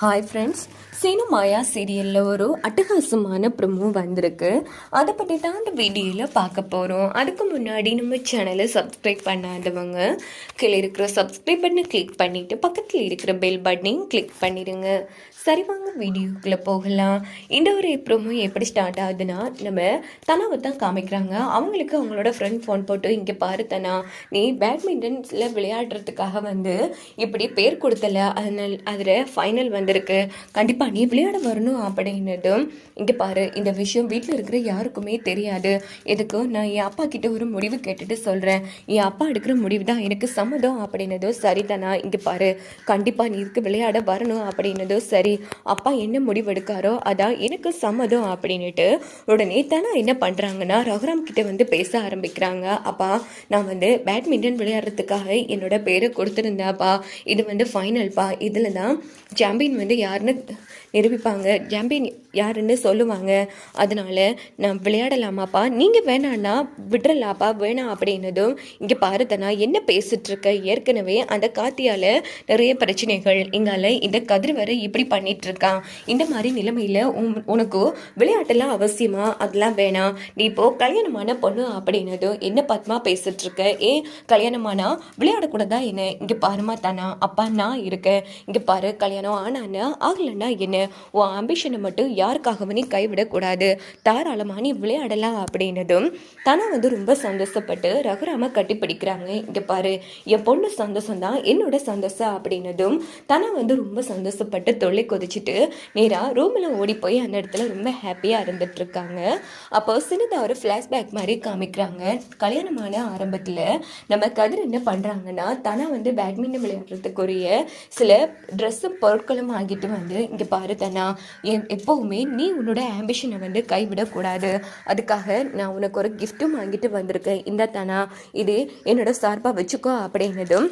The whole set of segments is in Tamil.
ஹாய் ஃப்ரெண்ட்ஸ் சீனு மாயா சீரியலில் ஒரு அட்டகாசமான ப்ரமோ வந்திருக்கு. அதை பற்றி தான் அந்த வீடியோவில் பார்க்க போகிறோம் அதுக்கு முன்னாடி நம்ம சேனலை சப்ஸ்கிரைப் பண்ணாதவங்க கீழே இருக்கிற சப்ஸ்கிரைப் பண்ணி கிளிக் பண்ணிவிட்டு பக்கத்தில் இருக்கிற பெல் பட்டனையும் கிளிக் பண்ணிடுங்க. சரி வாங்க வீடியோக்குள்ளே போகலாம். இந்த ஒரு ப்ரோமோ எப்படி ஸ்டார்ட் ஆகுதுன்னா நம்ம தனாவை தான் காமிக்கிறாங்க. அவங்களுக்கு அவங்களோட ஃப்ரெண்ட் ஃபோன் போட்டு இங்கே பாரு தனா நீ பேட்மிண்டன்ஸில் விளையாடுறதுக்காக வந்து இப்படி பேர் கொடுத்தல அதனால் அதில் ஃபைனல் வந்து வந்திருக்கு. கண்டிப்பாக நீ விளையாட வரணும் அப்படின்னதும் இங்கே பாரு இந்த விஷயம் வீட்டில் இருக்கிற யாருக்குமே தெரியாது. எதுக்கு? நான் என் அப்பா கிட்ட ஒரு முடிவு கேட்டுட்டு சொல்கிறேன் என் அப்பா எடுக்கிற முடிவு தான் எனக்கு சம்மதம் அப்படின்னதும் சரி தானா இங்கே பாரு கண்டிப்பாக நீ இதுக்கு விளையாட வரணும் அப்படின்னதும் சரி. அப்பா என்ன முடிவு எடுக்காரோ அதான் எனக்கு சம்மதம் அப்படின்னுட்டு உடனே தானே என்ன பண்ணுறாங்கன்னா ரகுராம் கிட்ட வந்து பேச ஆரம்பிக்கிறாங்க. அப்பா நான் வந்து பேட்மிண்டன் விளையாடுறதுக்காக என்னோட பேரை கொடுத்துருந்தேன்ப்பா. இது வந்து ஃபைனல்ப்பா இதில் தான் சாம்பியன் வந்து யாருன்னு நிரூபிப்பாங்க. ஜாம்பியன் யாருன்னு சொல்லுவாங்க. அதனால் நான் விளையாடலாமாப்பா? நீங்கள் வேணான்னா விடுறலாப்பா? வேணாம் அப்படின்னதும் இங்கே பாருத்தனா என்ன பேசிகிட்ருக்க ஏற்கனவே அந்த காத்தியால் நிறைய பிரச்சனைகள். இங்கால இந்த கதிர் வரை இப்படி பண்ணிகிட்ருக்கான் இருக்கான் இந்த மாதிரி நிலைமையில் உனக்கு விளையாட்டெல்லாம் அவசியமா? அதெல்லாம் வேணாம். நீ இப்போது கல்யாணமான பொண்ணு அப்படின்னதும் என்ன பத்மா பேசிகிட்ருக்க ஏன் கல்யாணமானா? விளையாடக்கூடாதா என்ன? இங்கே பாருமா தானா அப்பா நான் இருக்கேன். இங்கே பாரு கல்யாணம் ஆனான்னா ஆகலைன்னா என்ன? உன் ஆம்பிஷனை மட்டும் யாருக்காகவும் நீ கைவிடக்கூடாது. தாராளமாக நீ விளையாடலாம் அப்படின்னதும் தானா வந்து ரொம்ப சந்தோஷப்பட்டு ரகுராம கட்டிப்பிடிக்கிறாங்க இங்கே பாரு என் பொண்ணு சந்தோஷம் தான் என்னோட சந்தோஷம் அப்படின்னதும் தானா வந்து ரொம்ப சந்தோஷப்பட்டு தொல்லை கொதிச்சுட்டு நேராக ரூமில் ஓடி போய் அந்த இடத்துல ரொம்ப ஹாப்பியாக இருந்துட்டுருக்காங்க. அப்போ சின்னதாக ஒரு ஃப்ளாஷ்பேக் மாதிரி காமிக்கிறாங்க. கல்யாணமான ஆரம்பத்தில் நம்ம கதிர் என்ன பண்ணுறாங்கன்னா தானா வந்து பேட்மிண்டன் விளையாடுறதுக்குரிய சில ட்ரெஸ்ஸும் பொருட்களும் வாங்கிட்டு வந்து இங்கே பாரு தானா எப்போவுமே நீ உன்னோட ஆம்பிஷனை வந்து கைவிடக்கூடாது. அதுக்காக நான் உனக்கு ஒரு கிஃப்ட்டும் வாங்கிட்டு வந்திருக்கேன். இந்த தனா இது என்னோட சார்பாக வச்சுக்கோ அப்படின்னதும்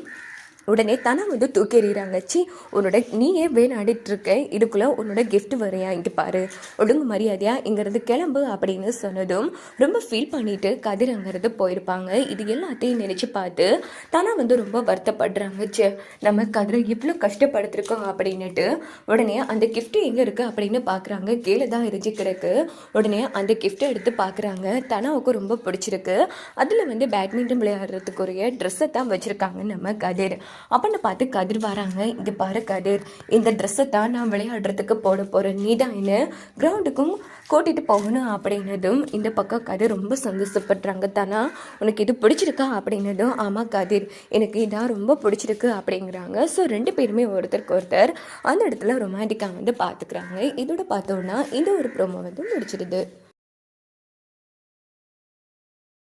உடனே தனா வந்து தூக்கி எறிகிறாங்க. சி உன்னோட நீயே வேணாடிட்டு இருக்க இதுக்குள்ளே உன்னோட கிஃப்ட் வரையா? இங்கே பாரு. ஒழுங்கு மரியாதையா? இங்கேருந்து கிளம்பு அப்படின்னு சொன்னதும் ரொம்ப ஃபீல் பண்ணிட்டு கதிர் அங்கேருந்து போயிருப்பாங்க. இது எல்லாத்தையும் நினச்சி பார்த்து தனா வந்து ரொம்ப வருத்தப்படுறாங்க. ச்சே நம்ம கதிரை இவ்வளோ கஷ்டப்படுத்திருக்கோம் அப்படின்னுட்டு உடனே அந்த கிஃப்ட்டு எங்கே இருக்குது அப்படின்னு பார்க்குறாங்க கீழே தான் எரிஞ்சு கிடக்கு. உடனே அந்த கிஃப்ட்டை எடுத்து பார்க்குறாங்க தனாவுக்கு ரொம்ப பிடிச்சிருக்கு. அதில் வந்து பேட்மிண்டன் விளையாடுறதுக்குரிய ட்ரெஸ்ஸை தான் வச்சுருக்காங்க நம்ம கதிர். அப்படின்னு பார்த்து கதிர் வராங்க. இது பாரு கதிர் இந்த ட்ரெஸ்ஸை தான் நான் விளையாடுறதுக்கு போட போகிறேன் நீ தான் என்ன? கிரவுண்டுக்கும் கூட்டிகிட்டு போகணும் அப்படின்னதும் இந்த பக்கம் கதிர் ரொம்ப சந்தோஷப்படுறாங்க. தானா உனக்கு இது பிடிச்சிருக்கா அப்படின்னதும் ஆமாம் கதிர் எனக்கு இதான் ரொம்ப பிடிச்சிருக்கு அப்படிங்கிறாங்க. ஸோ ரெண்டு பேருமே ஒருத்தருக்கு ஒருத்தர் அந்த இடத்துல ரொமான்டிக்காக வந்து பார்த்துக்கிறாங்க. இதோட பார்த்தோன்னா இந்த ஒரு ப்ரோமோ வந்து முடிச்சிடுது.